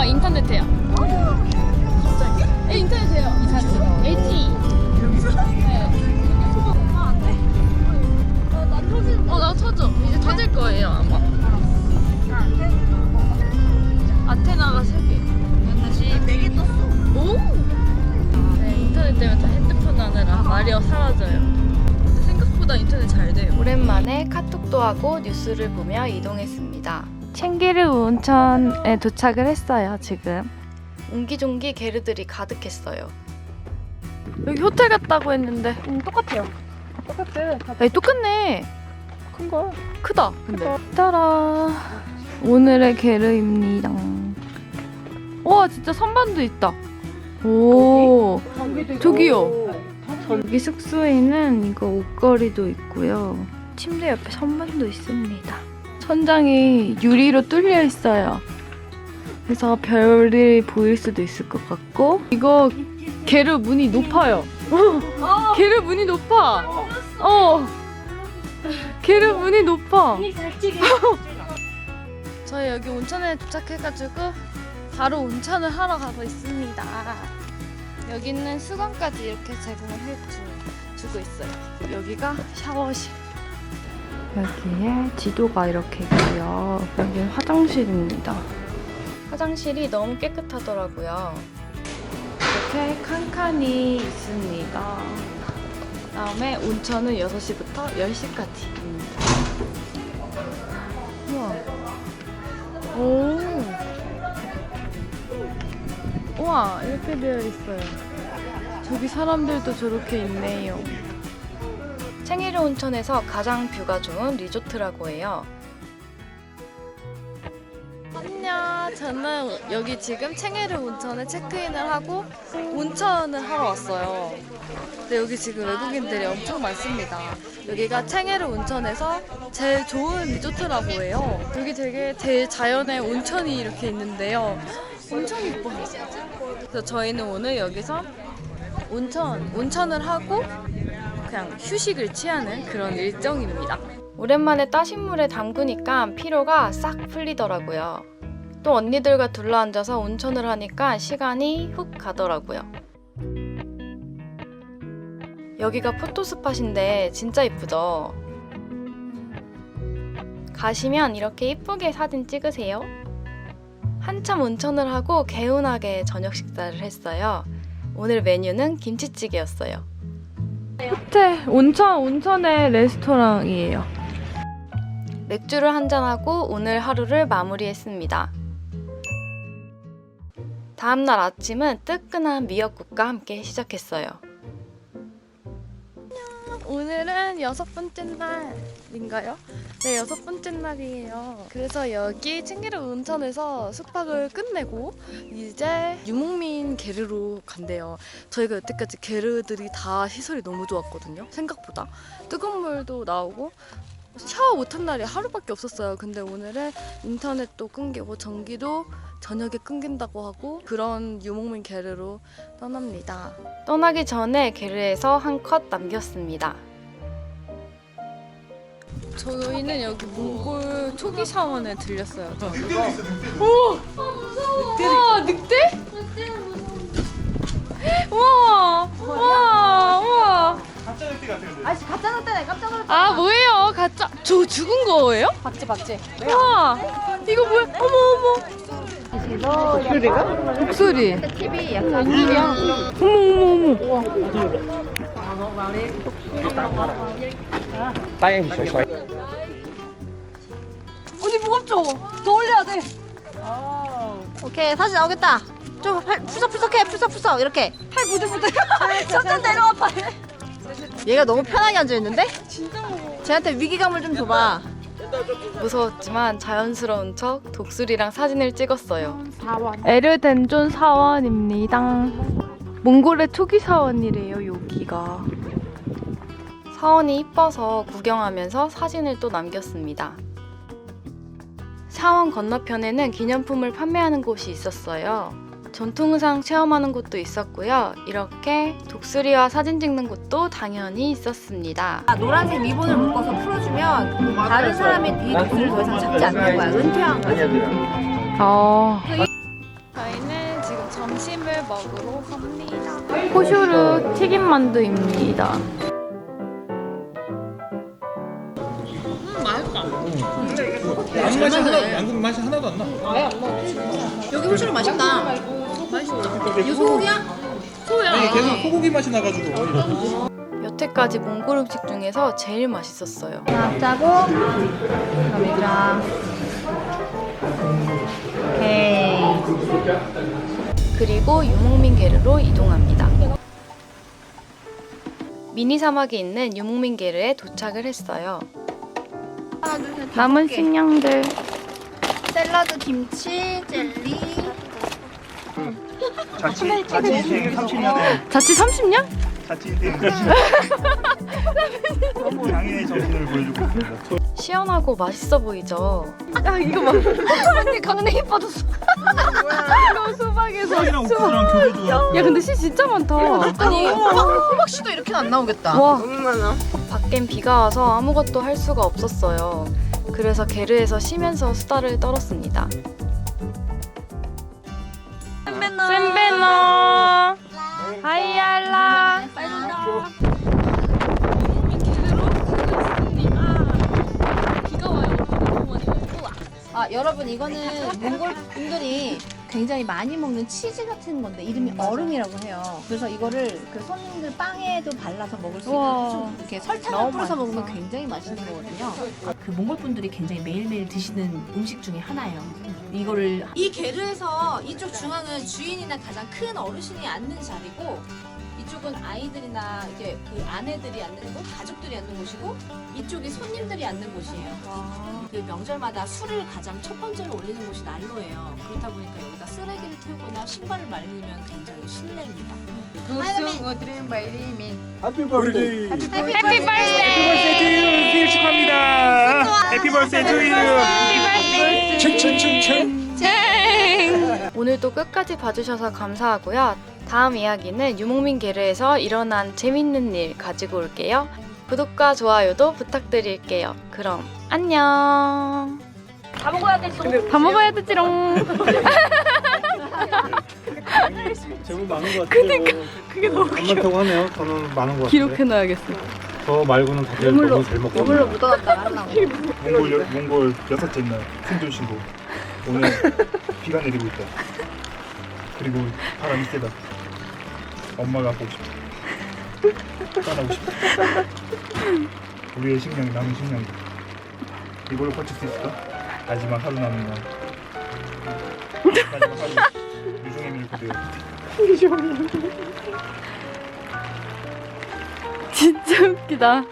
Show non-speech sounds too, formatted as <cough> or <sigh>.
아 인터넷 돼요. 네, 인터넷 돼요. 이사는 LTE. 네. 어, 나 터져. 이제 터질 거예요, 아마. 아테나가 세 개. 다시 4개 떴어. 오! 네, 인터넷 때문에 다 핸드폰 하느라 말이 사라져요. 생각보다 인터넷 잘 돼요. 오랜만에 카톡도 하고 뉴스를 보며 이동했습니다. 챙기르 온천에 도착을 했어요, 지금. 옹기종기 게르들이 가득했어요. 여기 호텔 갔다고 했는데 음, 똑같아요. 똑같아. 야, 똑같네. 큰 거. 크다. 근데 따라 오늘의 게르입니다. 와 진짜 선반도 있다. 오 저기요. 저기 숙소에는 이거 옷걸이도 있고요. 침대 옆에 선반도 있습니다. 천장이 유리로 뚫려 있어요. 그래서 별이 보일 수도 있을 것 같고 이거 게르 문이 높아요. 게르 문이 높아. 어. 게르 문이 높아. <laughs> 저희 여기 온천에 도착해가지고 바로 온천을 하러 가고 있습니다. 여기는 수건까지 이렇게 제공을 해주고 있어요. 여기가 샤워실. 여기에 지도가 이렇게 있고요. 여기는 화장실입니다. 화장실이 너무 깨끗하더라고요. 이렇게 칸칸이 있습니다. 다음에 온천은 6시부터 10시까지입니다. 우와. 오. 우와, 이렇게 되어 있어요. 저기 사람들도 저렇게 있네요. 챙이르 온천에서 가장 뷰가 좋은 리조트라고 해요. 안녕. 저는 여기 지금 챙이르 온천에 체크인을 하고 온천을 하러 왔어요. 근데 여기 지금 외국인들이 엄청 많습니다. 여기가 챙에르 온천에서 제일 좋은 리조트라고 해요. 여기 되게 대자연의 온천이 이렇게 있는데요. 엄청 예뻐요. 그래서 저희는 오늘 여기서 온천, 온천을 하고 그냥 휴식을 취하는 그런 일정입니다. 오랜만에 따신 물에 담그니까 피로가 싹 풀리더라고요. 또 언니들과 둘러앉아서 온천을 하니까 시간이 훅 가더라고요. 여기가 포토스팟인데 진짜 이쁘죠? 가시면 이렇게 이쁘게 사진 찍으세요. 한참 온천을 하고 개운하게 저녁 식사를 했어요. 오늘 메뉴는 김치찌개였어요. 호텔 온천 온천의 레스토랑이에요. 맥주를 한잔 하고 오늘 하루를 마무리했습니다. 다음 날 아침은 뜨끈한 미역국과 함께 시작했어요. 오늘은 여섯 번째 날인가요? 네, 여섯 번째 날이에요. 그래서 여기 챙기르 온천에서 숙박을 끝내고 이제 유목민 게르로 간대요. 저희가 여태까지 게르들이 다 시설이 너무 좋았거든요. 생각보다 뜨거운 물도 나오고 샤워 못한 날이 하루밖에 없었어요. 근데 오늘은 인터넷도 끊기고 전기도 저녁에 끊긴다고 하고 그런 유목민 게르로 떠납니다. 떠나기 전에 게르에서 한 컷 남겼습니다. 저희는 여기 몽골 초기 사원에 들렸어요. 오! 와, 늑대? 우와! 우와! 우와! 아씨 가짜 놨다네 깜짝 놀랐다. 아, 뭐예요? 가짜. 저 죽은 거예요? 봤지 봤지. 우와! 이거 뭐야? 어머, 어머! 목소리가? 목소리. TV 약간 이야. 어머, 어머, 어머. tay em xoay xoay 언니 무겁죠? 더 올려야 돼. 오케이 사진 나오겠다. 좀 팔, 푸석푸석해 푸석푸석 이렇게 팔 부들부들. 점점 <laughs> 내려와 팔. 얘가 너무 편하게 앉아 있는데? 진짜 무거워. 쟤한테 위기감을 좀 줘봐. 무서웠지만 자연스러운 척 독수리랑 사진을 찍었어요. 에르덴존 사원입니다. 몽골의 초기 사원이래요, 여기가. 사원이 이뻐서 구경하면서 사진을 또 남겼습니다. 사원 건너편에는 기념품을 판매하는 곳이 있었어요. 전통의상 체험하는 곳도 있었고요. 이렇게 독수리와 사진 찍는 곳도 당연히 있었습니다. 노란색 리본을 묶어서 풀어주면 다른 사람의 뒤 독수리를 더 이상 잡지 않는 거야. 은퇴한 거지. 어. 점심을 먹으러 갑니다. 호슈르 튀김 만두입니다. 양국 맛이 하나 양국 맛이 하나도 안 나. 여기 호주는 맛있다. 이거 소고기야? 아니 계속 소고기 맛이 나가지고. 여태까지 몽골 음식 중에서 제일 맛있었어요. 짜고 감사합니다. 오케이. 그리고 유목민 게르로 이동합니다. 미니 사막에 있는 유목민 게르에 도착을 했어요. 남은 식량들 샐러드, 김치, 젤리. 자취 자취 인생 30년에 자취 30년? 자취 인생 장인의 정신을 보여주고 있습니다. 시원하고 맛있어 보이죠? 언니 강냉이 빠졌어. 수박이랑 옥수수랑 교배 좋아. 야 근데 씨 진짜 많다. 아니 호박 씨도 이렇게는 안 나오겠다. 와 밖엔 비가 와서 아무것도 할 수가 없었어요. 그래서 게르에서 쉬면서 수다를 떨었습니다. 샌베너. 하이알라. 아 여러분 이거는 몽골 분들이 굉장히 많이 먹는 치즈 같은 건데 이름이 얼음이라고 해요. 그래서 이거를 그 손님들 빵에도 발라서 먹을 수 우와. 있고 좀 이렇게 설탕을 뿌려서 먹으면 굉장히 맛있는 거거든요. 그 몽골 분들이 굉장히 매일매일 드시는 음식 중에 하나예요. 이거를 이 게르에서 이쪽 중앙은 주인이나 가장 큰 어르신이 앉는 자리고 이쪽은 아이들이나 이게 그 아내들이 앉는 곳, 가족들이 앉는 곳이고 이쪽이 손님들이 앉는 곳이에요. 그 명절마다 술을 가장 첫 번째로 올리는 곳이 난로예요. 그렇다 보니까 여기다 쓰레기를 태우거나 신발을 말리면 굉장히 신뢰입니다. 해피 버스데이. 해피 버스데이 생일 축하합니다. 해피 버스데이 투 유. 칭칭칭칭. 오늘도 끝까지 봐주셔서 감사하고요. 다음 이야기는 유목민 게르에서 일어난 재밌는 일 가지고 올게요. 구독과 좋아요도 부탁드릴게요. 그럼 안녕. 다 먹어야 되지롱 <laughs> 제법 많은 것 같아요. 그니까 그게 너무 안 많다고 하네요. 저는 많은 것 같아요. 기록해놔야겠어 저 말고는 다들 너무 잘 먹고. 이걸로 묻어놨다가 하려고. 몽골 여, 몽골 여섯째 날 생존 신고. 오늘 비가 내리고 있다. 그리고 바람이 세다. 엄마가 보고 싶다. 떠나고 싶다. 우리의 식량이 남은 식량이. 이걸로 버틸 수 있을까? 마지막 하루 남은 날. 마지막 하루. 유종의 밀 그대로. 진짜 웃기다